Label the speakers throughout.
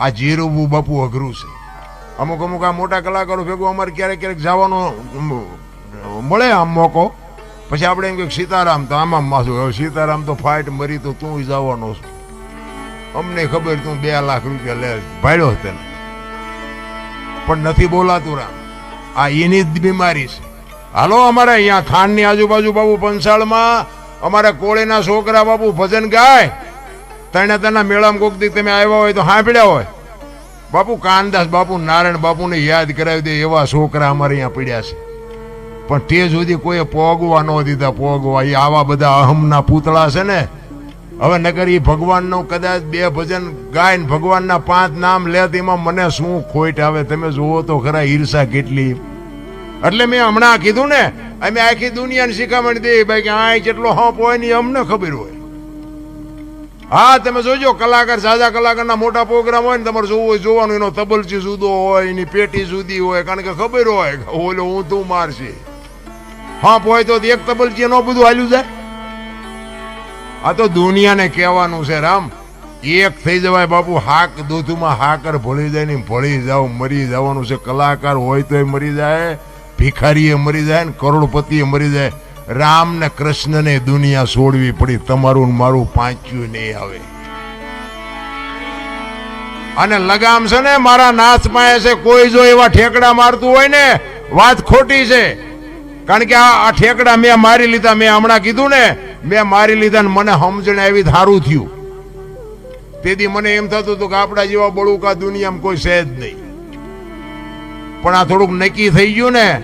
Speaker 1: આ જીરવું બાપુ અઘરું છે. અમુક અમુક આ મોટા કલાકારો ભેગું અમારે ક્યારેક ક્યારેક જવાનો મળે આમ મોકો. પછી આપણે એમ કે સીતારામ તો આમાં માથું. હવે સીતારામ તો ફાઇટ મરી તો તું જવાનો છું. અમને ખબર તું બે લાખ રૂપિયા લે, ભાડ્યો તને. પણ નથી બોલાતું રામ. આ એની જ બીમારી છે. હાલો, અમારે અહીંયા ખાંડની આજુબાજુ બાબુ પંસાળમાં અમારા કોળીના છોકરા બાબુ ભજન ગાય. તણે તેના મેળામાં કોક દી તમે આવ્યા હોય તો સાંભળ્યા હોય. બાપુ કાનદાસ, બાપુ નારાયણ, બાપુને યાદ કરાવી દે એવા છોકરા અમારે અહીંયા પડ્યા છે. પણ તે સુધી કોઈએ પોગવા ન દીધા, પોગવા. એ આવા બધા અહમના પૂતળા છે ને. હવે નગર એ ભગવાનનું કદાચ બે ભજન ગાય ભગવાનના પાંચ નામ લે તેમાં મને શું ખોટ આવે? તમે જુઓ તો ખરા ઈર્ષા કેટલી. એટલે મેં હમણાં કીધું ને, અમે આખી દુનિયાને શીખામણ દે ભાઈ કે આ જેટલો હપ હોય ને અમને ખબર હોય. હા, તમે જોજો, કલાકાર સાજા કલાકારના મોટા પ્રોગ્રામ હોય ને તમારે જોવું હોય, જોવાનું, એનો તબલચી જુદો હોય, એની પેટી જુદી હોય, કારણ કે ખબર હોય ઓલો હું તું મારશે હા હોય તો એક તબલચી નો બધું હાલ્યું જાય. આ તો દુનિયાને કહેવાનું છે, રામ. એક થઈ જવાય બાપુ, હાક દૂધમાં હાકર ભળી જાય ને ભળી જાવ, મરી જવાનું છે. કલાકાર હોય તોય મરી જાય, ભિખારીએ મરી જાય ને કરોડપતિએ મરી જાય. રામ ને કૃષ્ણને દુનિયા છોડવી પડી, તમારું મારું પાંચ્યું નહીં આવે. અને લગામ છે ને, મારા નાથ પાસે છે, કોઈ જો એવા ઠેકડા મારતું હોય ને, વાત ખોટી છે. કારણ કે આ ઠેકડા મેં મારી લીધા, મેં હમણાં કીધું ને, મેં મારી લીધા ને મને સમજણ આવી સારું થયું. તેથી મને એમ થતું હતું કે આપણા જેવા બળુકા દુનિયામાં કોઈ છે જ નહીં. પણ આ થોડુંક નક્કી થઈ ગયું ને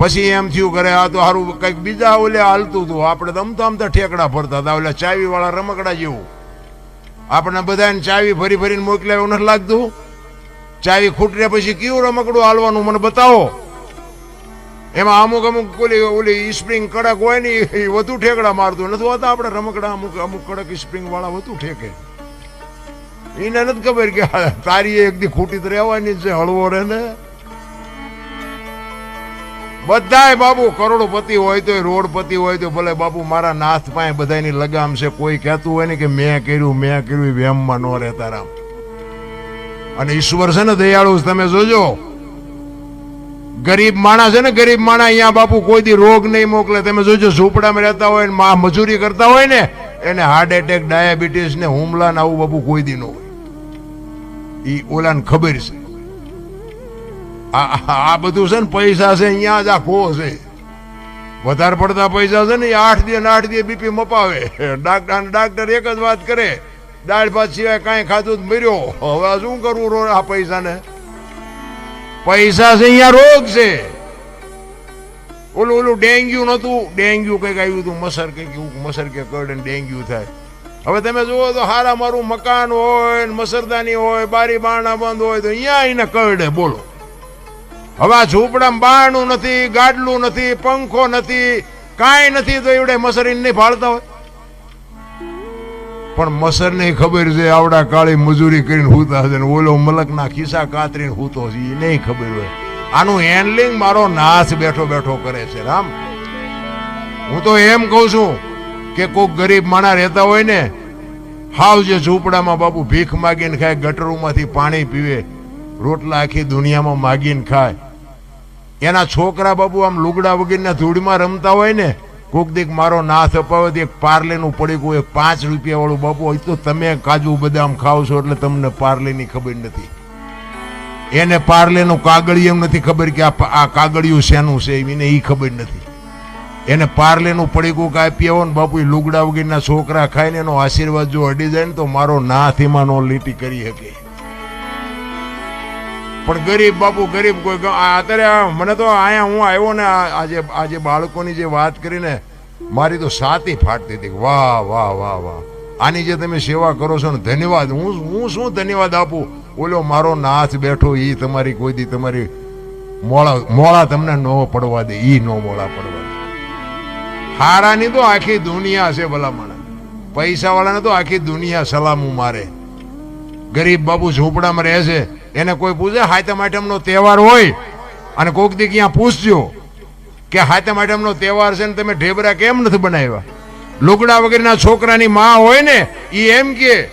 Speaker 1: પછી એમ થયું કરે આ તો સારું કંઈક બીજા ઓલે હાલતું હતું. આપણે તો અમતા ઠેકડા ફરતા હતા, ઓલા ચાવીવાળા રમકડા જેવું. આપણે બધાને ચાવી ફરી ફરીને મોકલ્યા એવું નથી લાગતું? ચાવી ખૂટરે પછી કયું રમકડું હાલવાનું મને બતાવો? એમાં અમુક અમુક ઓલી ઓલી સ્પ્રિંગ કડક હોય ને એ વધુ ઠેકડા મારતું. નથી હોતા આપણે રમકડા અમુક અમુક કડક સ્પ્રિંગ વાળા વધુ ઠેકે. એને નથી ખબર કે તારી એક દી ખૂટી તો રહેવાની છે, હળવો રહે ને. બધાય બાબુ કરોડપતિ હોય તો રોડપતિ હોય તો ભલે બાપુ મારા નાથ પાસે બધાની લગામ છે, કોઈ કહેતું હોય ને કે મેં કર્યું મેં કર્યું, એ વેમમાં ન રહેતા રામ. અને ઈશ્વર છે ને દયાળુ, તમે જોજો. ગરીબ માણસ છે ને, ગરીબ માણસ અહીંયા બાપુ કોઈ દી રોગ નહીં મોકલે. તમે જોજો, ઝૂંપડામાં રહેતા હોય ને, મા મજૂરી કરતા હોય ને, એને હાર્ટ એટેક ડાયાબિટીસ ને હુમલા ને આવું બાપુ કોઈ દી ન હોય. ઈ ઓલાને ખબર છે. આ બધું છે ને પૈસા છે અહીંયા જ આ ખો છે. વધારે પડતા પૈસા છે ને આઠ દે આઠ દે બીપી મપાવે. ડાક્ટર ડાક્ટર એક જ વાત કરે, દાળ ભાત સિવાય કાંઈ ખાધું જ મર્યો. હવે શું કરવું રો આ પૈસાને? પૈસા છે અહીંયા રોગ છે. ઓલું ઓલું ડેન્ગ્યુ નહોતું. ડેન્ગ્યુ કંઈક આવ્યું હતું, મસર કંઈક એવું, મસર કે કરડે ડેન્ગ્યુ થાય. હવે તમે જુઓ તો હારા મારું મકાન હોય મસરદાની હોય, બારી બારણા બંધ હોય તો અહીંયા એને કરડે બોલો. હવે આ ઝૂંપડામાં બારણું નથી, ગાડલું નથી, પંખો નથી, કાંઈ નથી તો એવડે મસરીને નહીં ફાળતા હોય. પણ મસર નહીં ખબર છે, આવડા કાળી મજૂરી કરીને હૂતા છે ઓલો મલકના ખિસ્સા કાતરીને હૂતો છે એ નહીં ખબર હોય. આનું હેન્ડલિંગ મારો નાશ બેઠો બેઠો કરે છે, રામ. હું તો એમ કહું છું કે કોઈક ગરીબ માણા રહેતા હોય ને, હાવ જે ઝૂંપડામાં બાપુ ભીખ માગીને ખાય, ગટરોમાંથી પાણી પીવે રોટલા આખી દુનિયામાં માગીને ખાય. એના છોકરા બાબુ આમ લુગડા વગેરેના ધૂળમાં રમતા હોય ને, કોક દીક મારો નાથ અપાવે, તો એક પાર્લેનું પડીકું એક પાંચ રૂપિયાવાળું બાપુ હોય, તો તમે કાજુ બદામ ખાવ છો એટલે તમને પાર્લેની ખબર નથી. એને પાર્લેનું કાગળિયું નથી ખબર કે આ કાગળિયું શેનું છે એને એ ખબર નથી. એને પાર્લેનું પડીકું કાપી આવો ને, બાપુ લુગડા વગેરેના છોકરા ખાઈને એનો આશીર્વાદ જો અડી જાય ને, તો મારો નાથ એમાં નો લીટી કરી શકે. પણ ગરીબ બાપુ, ગરીબ કોઈ અત્યારે મને તો અહીંયા હું આવ્યો ને આજે આજે બાળકોની જે વાત કરીને મારી તો સાતી ફાટતી હતી વાહ વાહ વાહ વાહ. આની જે તમે સેવા કરો છો ને, ધન્યવાદ. હું હું શું ધન્યવાદ આપું? ઓલો, મારો નાથ બેઠો એ તમારી કોઈ દી તમારી મોળા મોળા તમને ન પડવા દે એ નો મોળા પડવા દે. હારાની તો આખી દુનિયા છે ભલામણ. પૈસા વાળાને તો આખી દુનિયા સલામું મારે. ગરીબ બાબુ ઝૂંપડામાં રહે છે એને કોઈ પૂછે હાયતમ આઠમનો તહેવાર હોય? અને કોઈક દી ક્યાં પૂછજો કે હાતમ આઠમનો તહેવાર છે ને તમે ઢેબરા કેમ નથી બનાવ્યા? લુગડા વગેરેના છોકરાની માં હોય ને એ એમ કે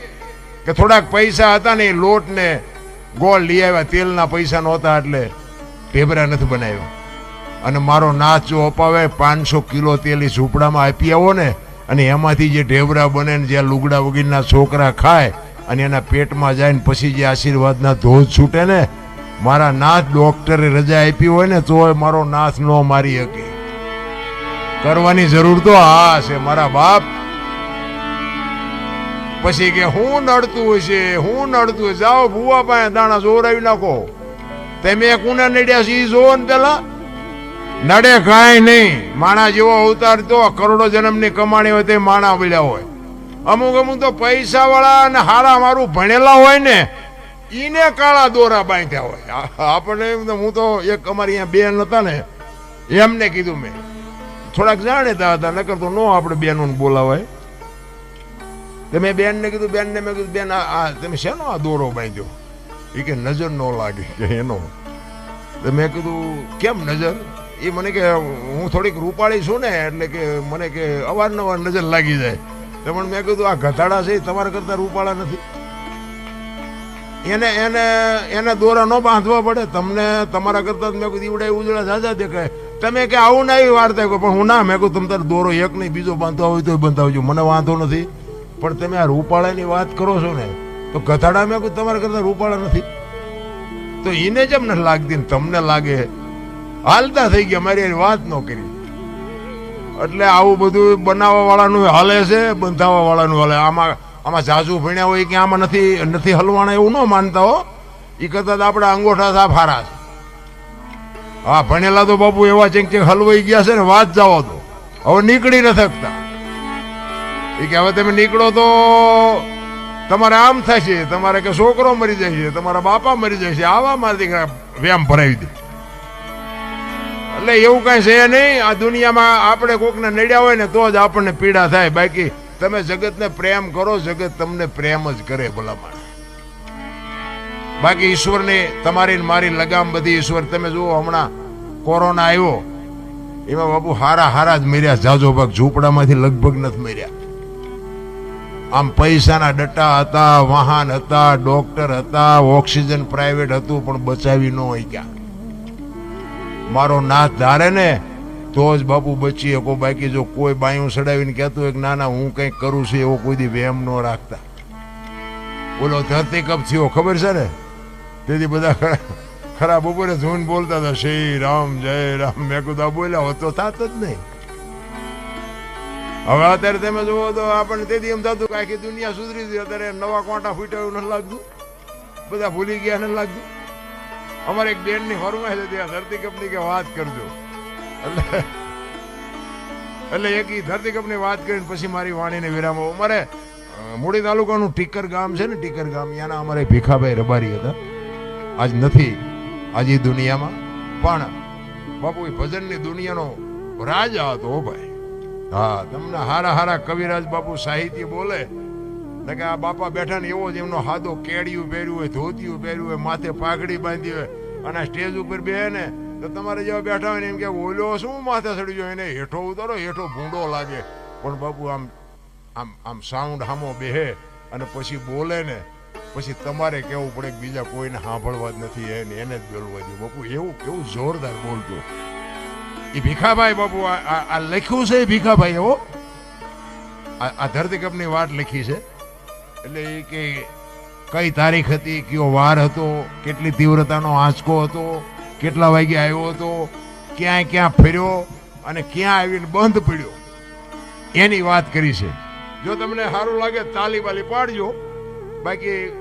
Speaker 1: કે થોડાક પૈસા હતા ને એ લોટ ને ગોળ લઈ આવ્યા, તેલના પૈસા નહોતા એટલે ઢેબરા નથી બનાવ્યા. અને મારો નાચ જો અપાવે, પાંચસો કિલો તેલ ઝૂંપડામાં આપી આવો ને, અને એમાંથી જે ઢેબરા બને ને જ્યાં લુગડા વગેરેના છોકરા ખાય અને એના પેટમાં જાય ને પછી જે આશીર્વાદના ધોધ છૂટે ને, મારા નાથ ડોક્ટરે રજા આપી હોય ને, તોય મારો નાથ ન મારી શકે. કરવાની જરૂર તો હા છે, મારા બાપ. પછી કે હું નડતું છે હું નડતું જાઓ ભૂવા પાસે દાણા જોરાવી નાખો. તમે કુને નડ્યા છે એ જોવો ને પેલા. નડે કાંઈ નહીં. માણા જેવો અવતાર તો, કરોડો જન્મની કમાણી હોય તે માણા મળ્યા હોય. અમુક અમુક તો પૈસા વાળા અને હારા મારું ભણેલા હોય ને એને કાળા દોરા બાંધ્યા હોય. આપણે હું તો એક અમારી અહીંયા બેન હતા ને, એમને કીધું મેં. થોડાક જાણીતા હતા, નકર તો ન આપણે બેનોને બોલાવાય. તો મેં બેનને કીધું, બેનને મેં કીધું, બેન, આ તમે શેનો આ દોરો બાંધ્યો? એ કે, નજર ન લાગે. કે, એનો. તો મેં કીધું, કેમ નજર? એ મને કે, હું થોડીક રૂપાળી છું ને, એટલે કે મને કે અવારનવાર નજર લાગી જાય. પણ મેં કીધું, આ ગધાડા છે તમારા કરતા રૂપાળા નથી. એને એને એને દોરા ન બાંધવા પડે. તમને, તમારા કરતા મેં કીધું, ઈવડા ઉજળા ઝાઝા દેખાય. તમે કે, આવું ના એવી વાર્તા પણ હું ના, મેં કહું તમે તારે દોરો એક નહીં, બીજો બાંધવા હોય તો બંધાવજો. મને વાંધો નથી. પણ તમે આ રૂપાળાની વાત કરો છો ને, તો ગધાડા મેં કહું તમારા કરતા રૂપાળા નથી. તો એને જેમ ને લાગતી તમને લાગે, હાલતા થઈ ગયા, મારી વાત ન કરી. એટલે આવું બધું બનાવવા વાળાનું હાલે છે બંધાવવા વાળાનું હાલે. આમાં આમાં ઝાઝુ ભણ્યા હોય કે આમાં નથી નથી હલવાના એવું ન માનતા હો. એ તો આપણા અંગોઠા સાફ હારા છે. હા, ભણેલા તો બાપુ એવા ચેક ચેક હલવાઈ ગયા છે ને, વાત જાઓ તો. હવે નીકળી ન શકતા. એ કે હવે તમે નીકળો તો તમારે આમ થશે, તમારે કે છોકરો મરી જાય છે તમારા બાપા મરી જાય છે આવા મારી વ્યાયામ ભરાવી દે. એટલે એવું કઈ છે નહીં. આ દુનિયામાં આપણે કોકને નડ્યા હોય ને તો જ આપણને પીડા થાય. બાકી તમે જગતને પ્રેમ કરો, જગત તમને પ્રેમ જ કરે ભલામણ. બાકી ઈશ્વરને તમારી મારી લગામ બધી ઈશ્વર. તમે જુઓ હમણાં કોરોના આવ્યો. એમાં બાપુ હારા હારા જ મર્યા. જાજો ભાગ ઝૂંપડામાંથી લગભગ નથી મર્યા. આમ પૈસાના ડટ્ટા હતા, વાહન હતા, ડોક્ટર હતા, ઓક્સિજન પ્રાઇવેટ હતું, પણ બચાવી ન હોય ક્યાં મારો નાથ ધારે ને, તો જ બાપુ બચી શકો. બાકી જો કોઈ બાયું સડાવીને કહેતું હોય કે, ના ના, હું કંઈક કરું છું, એવો કોઈ દી વહેમ ન રાખતા. બોલો ધરતી કપ થયો, ખબર છે ને? તેથી બધા ખરા ખરા બપોરે ધૂન બોલતા હતા. શ્રી રામ, જય રામ. મેં કુદા બોલ્યા હોત તો થાત જ નહીં. હવે અત્યારે તમે જુઓ તો આપણને તેથી એમ થતું કે આખી દુનિયા સુધરી ગઈ. અત્યારે નવા કોંટા ફૂટ્યા એવું નથી લાગતું. બધા ભૂલી ગયા, નથી લાગતું. અમારે એક બેનની ફરમાય છે ત્યાં ધરતી કપની કે વાત કરજો. એટલે એટલે એક ઈ ધરતી કપની વાત કરીને પછી મારી વાણીને વિરામ. અમારે મૂડી તાલુકાનું ટીકર ગામ છે ને, ટીકર ગામ, ત્યાંના અમારે ભીખાભાઈ રબારી હતા. આજ નથી, આજ એ દુનિયામાં. પણ બાપુ એ ભજનની દુનિયાનો રાજા હતો ભાઈ. હા, તમને હારા હારા કવિરાજ બાપુ સાહિત્ય બોલે. કે આ બાપા બેઠા ને એવો જ એમનો હાદો કેડિયું પહેર્યું હોય, ધોતિયું પહેર્યું હોય, માથે પાઘડી બાંધી હોય. અને સ્ટેજ ઉપર બે ને તો તમારે જેવા બેઠા હોય ને એમ કે, ઓલો શું માથે ચડી જાય એને હેઠો ઉતારો, હેઠો ભૂંડો લાગે. પણ બાપુ, આમ આમ આમ સાઉન્ડ હામો બેહે અને પછી બોલે ને, પછી તમારે કેવું પડે કે બીજા કોઈને સાંભળવા જ નથી, એને એને જ બોલવા દે. બાપુ, એવું, કેવું જોરદાર બોલતું. એ ભીખાભાઈ બાપુ, આ લખ્યું છે ભીખાભાઈ એવો આ ધરતીકપની વાત લખી છે. એટલે એ કે કઈ તારીખ હતી, કયો વાર હતો, કેટલી તીવ્રતાનો આંચકો હતો, કેટલા વાગે આવ્યો હતો, ક્યાં ક્યાં ફેર્યો અને ક્યાં આવીને બંધ પડ્યો. એની વાત કરી છે. જો તમને સારું લાગે તાલી બાલી પાડજો. બાકી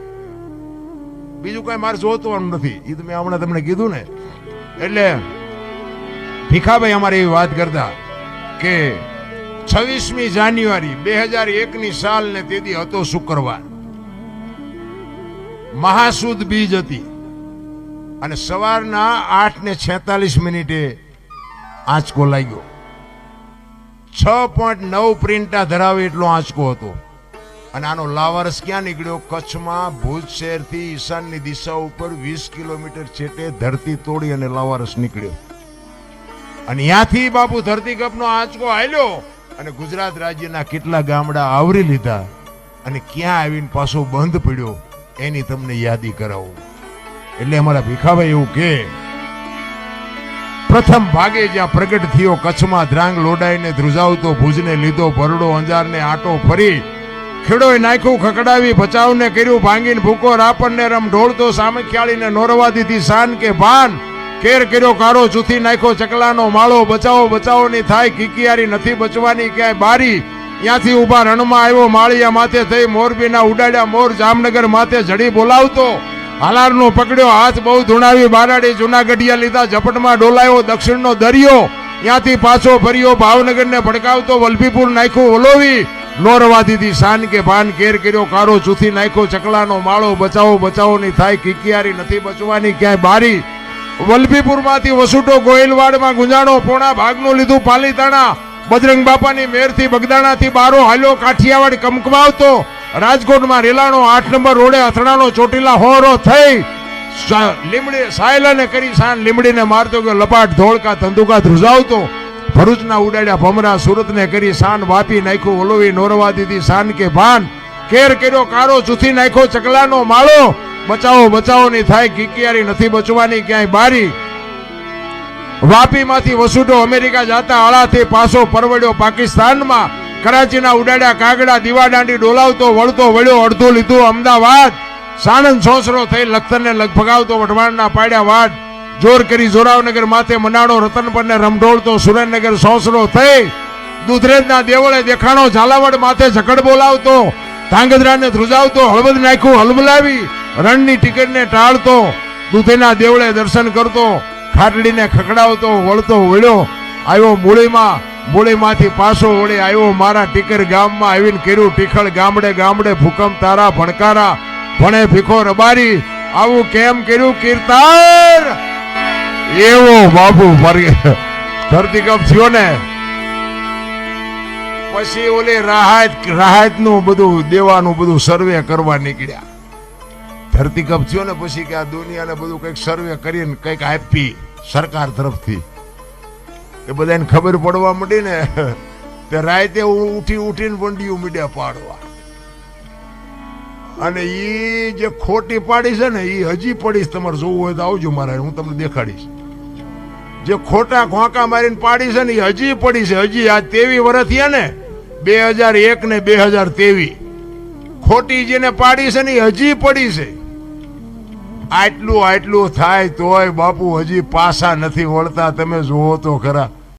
Speaker 1: બીજું કઈ મારે જોતવાનું નથી. એ તો મેં હમણાં તમને કીધું ને. એટલે ભીખાભાઈ અમારે એવી વાત કરતા કે છવ્વીસમી જાન્યુઆરી બે હજાર એકની સાલ ને તેથી હતો શુક્રવાર. મહાસુદ બીજ હતી. અને સવારના આઠ ને છેતાલીસ મિનિટે આંચકો લાગ્યો. છ પોઈન્ટ નવ પ્રિન્ટા ધરાવે એટલો આંચકો હતો. અને આનો લાવારસ ક્યાં નીકળ્યો? કચ્છમાં ભુજ શહેરથી ઈશાનની દિશા ઉપર વીસ કિલોમીટર છેટે ધરતી તોડી અને લાવારસ નીકળ્યો. અને ત્યાંથી બાપુ ધરતીકપનો આંચકો હાલ્યો અને ગુજરાત રાજ્યના કેટલા ગામડા આવરી લીધા અને ક્યાં આવીને પાછો બંધ પડ્યો? એની તમને યાદી કરાવું. એટલે અમારા ભીખાભાઈ એવું કે, પ્રથમ ભાગે જ્યાં પ્રગટ થયો કચ્છમાં ધ્રાંગ લોડાઈને ધ્રુજાવતો ભુજને લીધો ભરડો અંજારને આટો ફરી, ખેડોએ નાખ્યું ખકડાવી બચાવને કર્યું ભાંગીને ભૂકો રાપણને રમ ઢોળતો, સામખ્યાળીને નોરવા દીધી શાન કે ભાન, કેર કર્યો કારો ચૂથી નાખ્યો ચકલાનો માળો, બચાવો બચાવો, નહીં થાય કિકિયારી નથી બચવાની, ક્યાંય બારી ત્યાંથી ઊભા રણમાં આવ્યો, માળિયા માથે થઈ મોરબીના ઉડાડ્યા, મોર જામનગર માથે જડી બોલાવતો. હાલારનો પકડ્યો, હાથ બહુ ધૂણાવી બારાડી જુનાગઢિયા લીધા, ઝપટમાં ડોલાયો, દક્ષિણનો દરિયો. ત્યાંથી પાછો ફર્યો, ભાવનગરને ભડકાવતો, વલભીપુર નાખ્યું, ઓલોવી. નોરવા દીધી શાન કે ભાન કેર કર્યો કારો ચૂથી નાખ્યો, ચકલાનો માળો, બચાવો બચાવોની થાય કિકિયારી નથી બચવાની, ક્યાંય બારી. વલભીપુરમાંથી વસુટો ગોયલવાડમાં ગુંજાણો, પોણા ભાગનું લીધું, પાલીતાણા. બજરંગ બાપાની મેરથી બગદાણાથી બારો હાલ્યો કાઠિયાવાડ કમકમાવતો રાજકોટમાં રેલાણો આઠ નંબર રોડે અથડાનો ચોટીલા હોરો થઈ. લીમડી સાયલાને કરી સાન લીમડીને મારતો ગયો, લપાટ, ધોળકા, ધંધુકા ધ્રુજાવતો. ભરૂચના ઉડાડ્યા ભમરા, સુરતને કરી સાન વાપી નાખ્યું, ઓલોવી નોરવા દીધી સાન કે ભાન. કેર કર્યો, કારો ચૂથી નાખ્યો, ચકલાનો માળો. બચાવો બચાવો નહીં થાય કિકિયારી નથી બચવાની, ક્યાંય બારી. વાપીમાંથી વસુડો અમેરિકા જતા આળાથી પાછો પરવડ્યો. પાકિસ્તાનમાં કરાચીના ઉડાડ્યા કાગડા, દીવાદાંડી ડોલાવતો, વળતો વળ્યો, અડધું લીધું. અમદાવાદ સાણંદ સોસરો થઈ લખતરને લગભગાવતો વઢવાણના પાડ્યા વાડ. જોર કરી જોરાવનગર માથે મનાડો રતન પરને રમઢોળતો, સુરેન્દ્રનગર સોસરો થઈ દુધરેજના દેવળે દેખાણો ઝાલાવાડ માથે ઝકડ બોલાવતો, ધાંગધ્રાને ધ્રુજાવતો, હળવદ નાખ્યું હલબલાવી રણની ટિકિટને ટાળતો દૂધેના દેવળે દર્શન કરતો ખાટડીને ખકડાવતો વળતો વળ્યો, આવ્યો મૂળીમાં, મૂળીમાંથી પાછો વળી આવ્યો મારા ટીકર ગામમાં આવીને કર્યું ટીખળ ગામડે ગામડે ભૂકંપ, તારા ભણકારા, ભણે ભીખો રબારી, આવું કેમ કર્યું કીર્તાર? એવો બાબુ મરી ધરતીકંપ થયો ને. પછી ઓલી રાહત રાહતનું બધું, દેવાનું બધું સર્વે કરવા નીકળ્યા. ધરતીકંપ થયો ને, પછી કે આ દુનિયાને બધું કંઈક સર્વે કરીને કંઈક આપી. સરકાર તરફથી. એ બધાને ખબર પડવા મળી ને, તે રાતે ઉઠી ઉઠીને વંડિયું મીડિયા પાડવા. અને એ જે ખોટી પાડી છે ને એ હજી પડીશ તમારે જોવું હોય તો આવજો મારા, હું તમને દેખાડીશ. જે ખોટા ખોંકા મારીને પાડી છે ને એ હજી પડી છે. હજી આ તેવી વર્ષ થયા ને, બે હજાર એક ને બે હજાર તેવી. ખોટી જેને પાડી છે ને એ હજી પડી છે. આટલું આટલું થાય તોય બાપુ હજી પાસા નથી વળતા. તમે જુઓ તો ખરા.